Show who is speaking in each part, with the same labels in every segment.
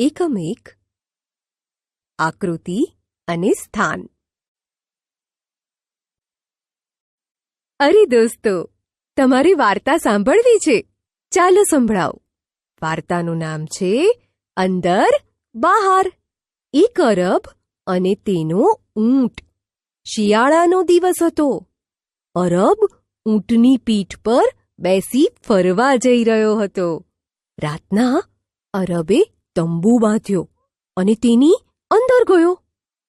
Speaker 1: એકમ એક આકૃતિ અને સ્થાન. અરે દોસ્તો, તમારી વાર્તા સાંભળવી છે. ચાલો સંભળાવો. વાર્તાનું નામ છે અંદર, બહાર એક અરબ અને તેનો ઊંટ. શિયાળાનો દિવસ હતો. અરબ ઊંટની પીઠ પર બેસી ફરવા જઈ રહ્યો હતો. રાતના અરબે તંબુ બાંધ્યો અને તેની અંદર ગયો.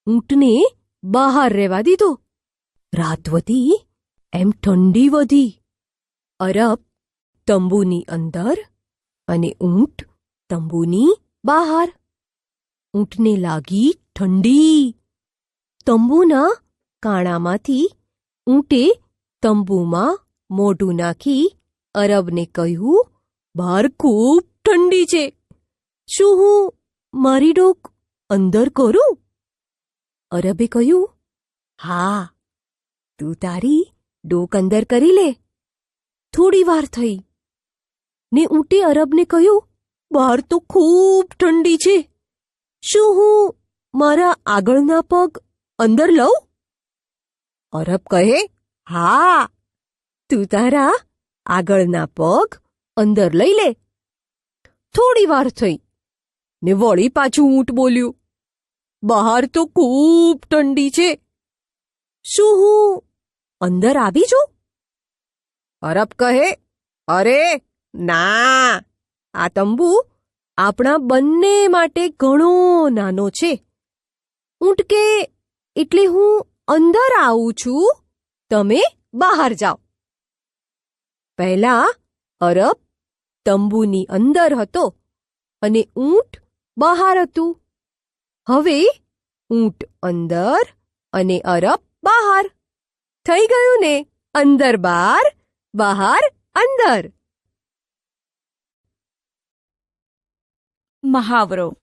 Speaker 1: ઊંટને બહાર રહેવા દીધો. રાત વધી, એમ ઠંડી વધી. અરબ તંબુની અંદર અને ઊંટ તંબુની બહાર. ઊંટને લાગી ઠંડી. તંબુના કાણામાંથી ઊંટે તંબુમાં મોઢું નાખી અરબને કહ્યું બહાર ખૂબ ઠંડી છે. શું હું મારી ડોક અંદર કરું? અરબે કહ્યું, હા, તું તારી ડોક અંદર કરી લે. થોડી વાર થઈ. ને ઊંટે અરબને કહ્યું, બહાર તો ખૂબ ઠંડી છે. શું હું મારા આગળના પગ અંદર લઉં? અરબ કહે, હા, તું તારા આગળના પગ અંદર લઈ લે. થોડી વાર થઈ. ને વળી પાછું ઊંટ બોલ્યું, બહાર તો ખૂબ ઠંડી છે. શું હું અંદર આવી છું અરબ કહે, અરે, ના, આ તંબુ આપણા બંને માટે ઘણો નાનો છે. ઊંટ કે, એટલે હું અંદર આવું છું, તમે બહાર જાઓ. પહેલા અરબ તંબુની અંદર હતો અને ઊંટ બહાર હતું. હવે ઊંટ અંદર અને અરબ બહાર. થઈ ગયું ને? અંદર બહાર બહાર અંદર.
Speaker 2: મહાવરો.